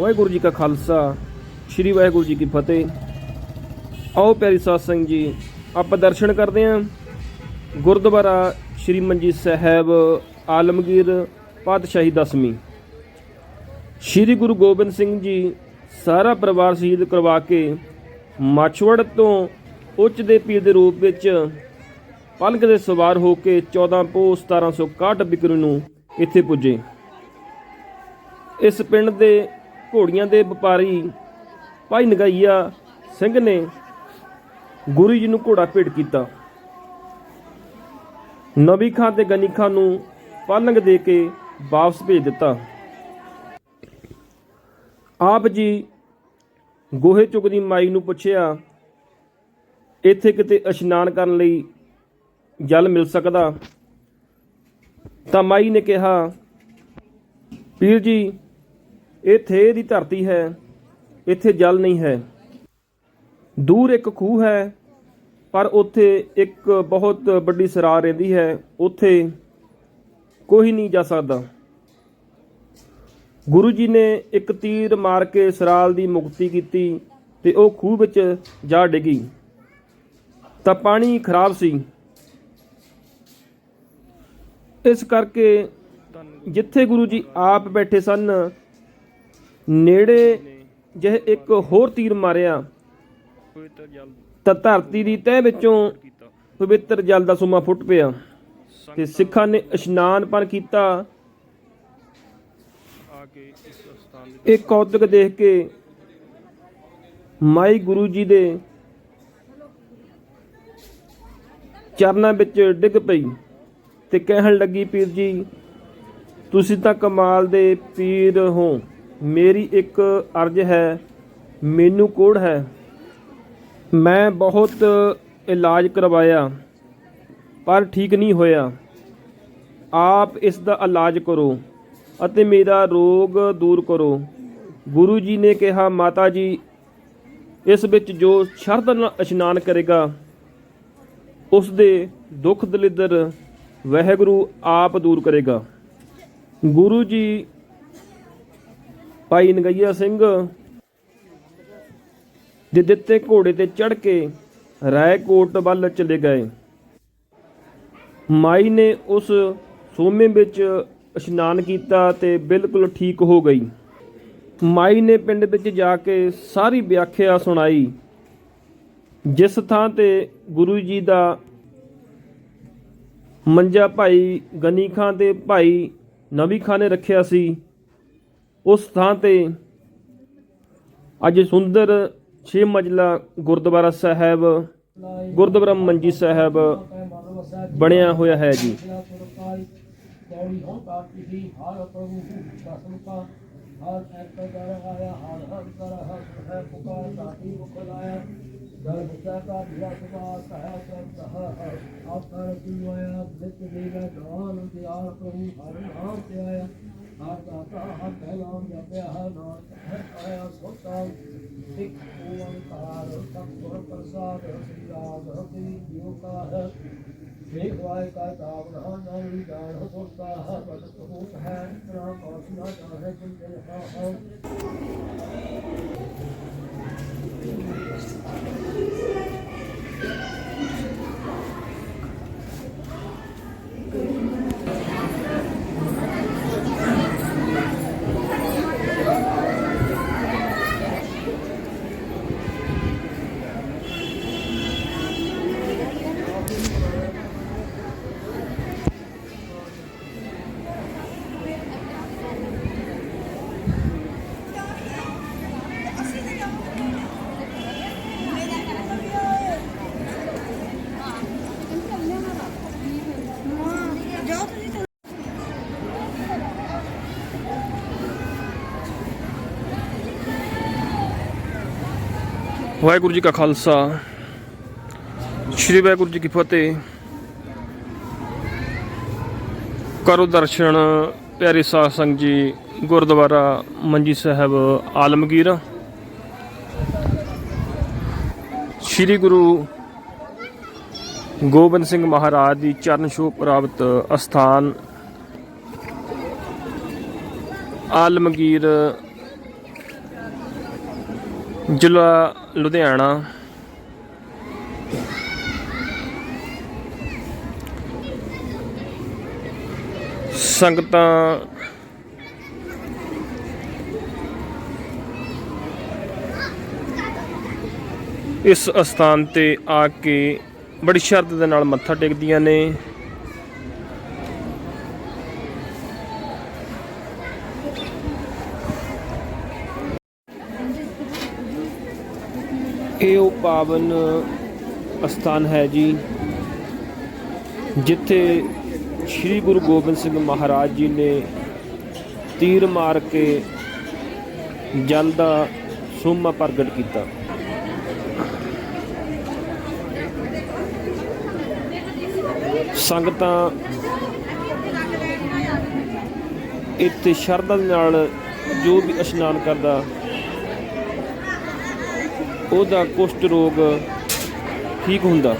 ਵਾਹਿਗੁਰੂ ਜੀ ਕਾ ਖਾਲਸਾ, ਸ੍ਰੀ ਵਾਹਿਗੁਰੂ ਜੀ ਕੀ ਫਤਿਹ। ਆਓ ਪਿਆਰੀ ਸਾਧ ਸੰਗਤ ਜੀ, ਆਪਾਂ ਦਰਸ਼ਨ ਕਰਦੇ ਹਾਂ। ਗੁਰਦੁਆਰਾ ਸ੍ਰੀ ਮੰਜੀ ਸਾਹਿਬ, ਆਲਮਗੀਰ ਪਾਤਸ਼ਾਹੀ ਦਸਵੀਂ। ਸ੍ਰੀ ਗੁਰੂ ਗੋਬਿੰਦ ਸਿੰਘ ਜੀ ਸਾਰਾ ਪਰਿਵਾਰ ਸ਼ਹੀਦ ਕਰਵਾ ਕੇ ਮਾਛਵੜ ਤੋਂ ਉੱਚ ਦੇ ਪੀਰ ਦੇ ਰੂਪ ਵਿੱਚ ਪਲਕ ਦੇ ਸਵਾਰ ਹੋ ਕੇ 14 ਪੋਹ 1761 ਬਿਕਰੂ ਨੂੰ ਇੱਥੇ ਪੁੱਜੇ। ਇਸ ਪਿੰਡ ਦੇ ਘੋੜੀਆਂ ਦੇ ਵਪਾਰੀ ਭਾਈ ਨਗਾਈਆ ਸਿੰਘ ਨੇ ਗੁਰੂ ਜੀ ਨੂੰ ਘੋੜਾ ਭੇਟ ਕੀਤਾ। ਨਬੀ ਖਾਂ ਤੇ ਗਨੀ ਖਾਂ ਨੂੰ ਪਾਲੰਗ ਦੇ ਕੇ ਵਾਪਸ ਭੇਜ ਦਿੱਤਾ। ਆਪ ਜੀ ਗੋਹੇ ਚੁੱਕਦੀ ਮਾਈ ਨੂੰ ਪੁੱਛਿਆ, ਇੱਥੇ ਕਿਤੇ ਇਸ਼ਨਾਨ ਕਰਨ ਲਈ ਜਲ ਮਿਲ ਸਕਦਾ? ਤਾਂ ਮਾਈ ਨੇ ਕਿਹਾ, ਪੀਰ ਜੀ ਇਹ ਥੇ ਦੀ ਧਰਤੀ ਹੈ, ਇੱਥੇ ਜਲ ਨਹੀਂ ਹੈ। ਦੂਰ ਇੱਕ ਖੂਹ ਹੈ, ਪਰ ਉੱਥੇ ਇੱਕ ਬਹੁਤ ਵੱਡੀ ਸਰਾਰ ਰਹਿੰਦੀ ਹੈ। ਉੱਥੇ ਕੋਈ ਨਹੀਂ ਜਾ ਸਕਦਾ। ਗੁਰੂ ਜੀ ਨੇ ਇੱਕ ਤੀਰ ਮਾਰ ਕੇ ਸਰਾਲ ਦੀ ਮੁਕਤੀ ਕੀਤੀ ਤੇ ਉਹ ਖੂਹ ਵਿੱਚ ਜਾ ਡਿੱਗੀ। ਤਾਂ ਪਾਣੀ ਖਰਾਬ ਸੀ। ਇਸ ਕਰਕੇ ਜਿੱਥੇ ਗੁਰੂ ਜੀ ਆਪ ਬੈਠੇ ਸਨ ਨੇੜੇ ਜਿਹੇ ਇੱਕ ਹੋਰ ਤੀਰ ਮਾਰਿਆ। ਤਾਂ ਧਰਤੀ ਦੀ ਤਹਿ ਵਿੱਚੋਂ ਪਵਿੱਤਰ ਜਲ ਦਾ ਸੁਮਾ ਫੁੱਟ ਪਿਆ। ਤੇ ਸਿੱਖਾਂ ਨੇ ਇਸ਼ਨਾਨ ਪਰ ਕੀਤਾ। ਇਹ ਕੌਤਕ ਦੇਖ ਕੇ ਮਾਈ ਗੁਰੂ ਜੀ ਦੇ ਚਰਨਾਂ ਵਿੱਚ ਡਿੱਗ ਪਈ ਤੇ ਕਹਿਣ ਲੱਗੀ, ਪੀਰ ਜੀ, ਤੁਸੀਂ ਤਾਂ ਕਮਾਲ ਦੇ ਪੀਰ ਹੋ। ਮੇਰੀ ਇੱਕ ਅਰਜ਼ ਹੈ, ਮੈਨੂੰ ਕੋੜ ਹੈ? ਮੈਂ ਬਹੁਤ ਇਲਾਜ ਕਰਵਾਇਆ, ਪਰ ਠੀਕ ਨਹੀਂ ਹੋਇਆ। ਆਪ ਇਸ ਦਾ ਇਲਾਜ ਕਰੋ ਅਤੇ ਮੇਰਾ ਰੋਗ ਦੂਰ ਕਰੋ। ਗੁਰੂ ਜੀ ਨੇ ਕਿਹਾ, ਮਾਤਾ ਜੀ, ਇਸ ਵਿੱਚ ਜੋ ਸ਼ਰਧਾ ਨਾਲ ਇਸ਼ਨਾਨ ਕਰੇਗਾ, ਉਸ ਦੇ ਦੁੱਖ ਦਲਿੱਦਰ ਵਹਿਗੁਰੂ ਆਪ ਦੂਰ ਕਰੇਗਾ। ਗੁਰੂ ਜੀ ਭਾਈ ਨਗਈਆ ਸਿੰਘ। ਦੇ ਦਿੱਤੇ ਘੋੜੇ ਤੇ ਚੜ ਕੇ ਰਾਏਕੋਟ ਵੱਲ ਚਲੇ ਗਏ। ਮਾਈ ਨੇ ਉਸ ਸੋਮੇ ਵਿੱਚ ਇਸ਼ਨਾਨ ਕੀਤਾ ਤੇ ਬਿਲਕੁਲ ਠੀਕ ਹੋ ਗਈ। ਮਾਈ ਨੇ ਪਿੰਡ ਵਿੱਚ ਜਾ ਕੇ ਸਾਰੀ ਵਿਆਖਿਆ ਸੁਣਾਈ। ਜਿਸ ਥਾਂ ਤੇ ਗੁਰੂ ਜੀ ਦਾ ਮੰਜਾ ਭਾਈ ਗਨੀ ਖਾਂ ਤੇ ਭਾਈ ਨਵੀ ਖਾਂ ਨੇ ਰੱਖਿਆ ਸੀ ਉਸ ਥਾਂ ਤੇ ਅੱਜ ਸੁੰਦਰ ਛੇ ਮਜ਼ਲਾ ਗੁਰਦੁਆਰਾ ਸਾਹਿਬ, ਗੁਰਦੁਆਰਾ ਮੰਜੀ ਸਾਹਿਬ ਬਣਿਆ ਹੋਇਆ ਹੈ ਜੀ। ਦੌੜੀ ਹੋਂ ਕਰ ਆਇਆ ਹਾਰ ਹਰ ਕਰ ਹਰ ਹੈ ਪੁਕਾਰ ਸਾਥੀ ਮੁਖ ਦਰ ਬੁੱਧਾ ਕਾ ਧਿਆ ਸੁਭਾ ਸਹਾਇ ਕਰ ਸਹਾ ਆਤਰ ਨਿਤ ਦੇਗਾ ਗਾਨ ਦਿਆਲ ਪ੍ਰਭੂ, ਹਰ ਨਾਮ ਤੇ ਆਇਆ। ਹਰ ਦਾਤਾ ਹਰ ਪਹਿਲਾਮ ਜਪਿਆ ਹਰ ਨਾਮ ਹੈ ਆਇਆ ਸੋਤਾ। ਸਿੱਖ ਓੰਕਾਰ ਸਤਿਗੁਰ ਪ੍ਰਸਾਦ, ਸ੍ਰੀ ਰਾਮ ਹਰੀ ਜਿਉ ਕਾ ਹੈ ਵੇਖ ਵਾਇ ਕਾ ਤਾਪ ਨਾ ਨਾਮੀ ਜਾਣ ਸੁਰਤਾ ਹੈ ਬਦਤ ਹੋਤ ਹੈ। ਇਤਨਾ ਕੌਸ ਨਾ ਜਾਣੇ ਜਿਨ ਜਨ ਹਾ ਵਾਹਿਗੁਰੂ ਜੀ ਕਾ ਖਾਲਸਾ, ਸ੍ਰੀ ਵਾਹਿਗੁਰੂ ਜੀ ਕੀ ਫਤਿਹ। ਕਰੋ ਦਰਸ਼ਨ, ਪਿਆਰੇ ਸਾਧ ਸੰਗਤ ਜੀ, ਗੁਰਦੁਆਰਾ ਮੰਜੀ ਸਾਹਿਬ, ਆਲਮਗੀਰ। ਸ੍ਰੀ ਗੁਰੂ ਗੋਬਿੰਦ ਸਿੰਘ ਮਹਾਰਾਜ ਦੀ ਚਰਨ ਛੋਹ ਪ੍ਰਾਪਤ ਅਸਥਾਨ, ਆਲਮਗੀਰ ਜ਼ਿਲ੍ਹਾ ਲੁਧਿਆਣਾ। ਸੰਗਤਾਂ ਇਸ ਅਸਥਾਨ ਤੇ ਆ ਕੇ ਬੜੀ ਸ਼ਰਧਾ ਦੇ ਨਾਲ ਮੱਥਾ ਟੇਕਦੀਆਂ ਨੇ। ਇਹ ਉਹ ਪਾਵਨ ਅਸਥਾਨ ਹੈ ਜੀ, ਜਿੱਥੇ ਸ੍ਰੀ ਗੁਰੂ ਗੋਬਿੰਦ ਸਿੰਘ ਮਹਾਰਾਜ ਜੀ ਨੇ ਤੀਰ ਮਾਰ ਕੇ ਜਲ ਦਾ ਸੋਮਾ ਪ੍ਰਗਟ ਕੀਤਾ। ਸੰਗਤਾਂ ਇੱਥੇ ਸ਼ਰਧਾ ਦੇ ਨਾਲ ਜੋ ਵੀ ਇਸ਼ਨਾਨ ਕਰਦਾ ਉਹਦਾ ਕੁਸ਼ਟ ਰੋਗ ਠੀਕ ਹੁੰਦਾ।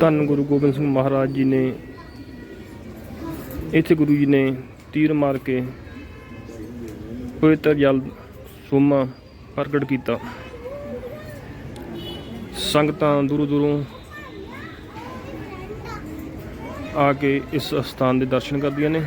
ਧੰਨ ਗੁਰੂ ਗੋਬਿੰਦ ਸਿੰਘ ਮਹਾਰਾਜ ਜੀ ਨੇ ਇੱਥੇ ਗੁਰੂ ਜੀ ਨੇ ਤੀਰ ਮਾਰ ਕੇ ਪਵਿੱਤਰ ਜਲ ਸੋਮਾ ਪ੍ਰਗਟ ਕੀਤਾ। ਸੰਗਤਾਂ ਦੂਰੋਂ ਦੂਰੋਂ ਆ ਕੇ ਇਸ ਸਥਾਨ ਦੇ ਦਰਸ਼ਨ ਕਰਦੀਆਂ ਨੇ।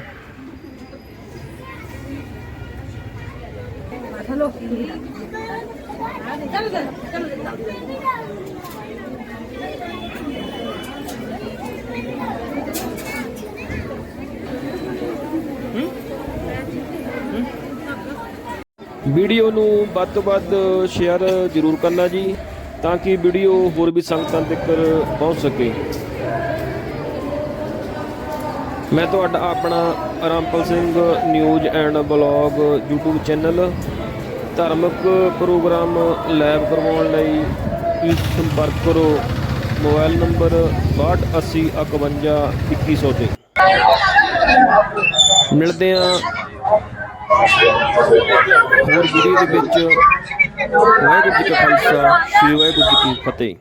ਵੀਡੀਓ ਨੂੰ ਵੱਧ ਤੋਂ ਵੱਧ ਸ਼ੇਅਰ ਜ਼ਰੂਰ ਕਰਨਾ ਜੀ, ਤਾਂ ਕਿ ਵੀਡੀਓ ਹੋਰ ਵੀ ਸੰਗਤਾਂ ਤੱਕ ਪਹੁੰਚ ਸਕੇ। ਮੈਂ ਤੁਹਾਡਾ ਆਪਣਾ Rampal Singh news and blog YouTube channel ਧਾਰਮਿਕ ਪ੍ਰੋਗਰਾਮ ਲਾਈਵ ਕਰਵਾਉਣ ਲਈ ਇਸ ਸੰਪਰਕ ਕਰੋ। ਮੋਬਾਈਲ ਨੰਬਰ 6280512100 ਤੇ। ਮਿਲਦੇ ਹਾਂ ਹੋਰ ਵੀਡੀਓ ਦੇ ਵਿੱਚ। ਵਾਹਿਗੁਰੂ ਜੀ ਕਾ ਖਾਲਸਾ, ਸ੍ਰੀ ਵਾਹਿਗੁਰੂ ਜੀ ਕੀ ਫਤਿਹ।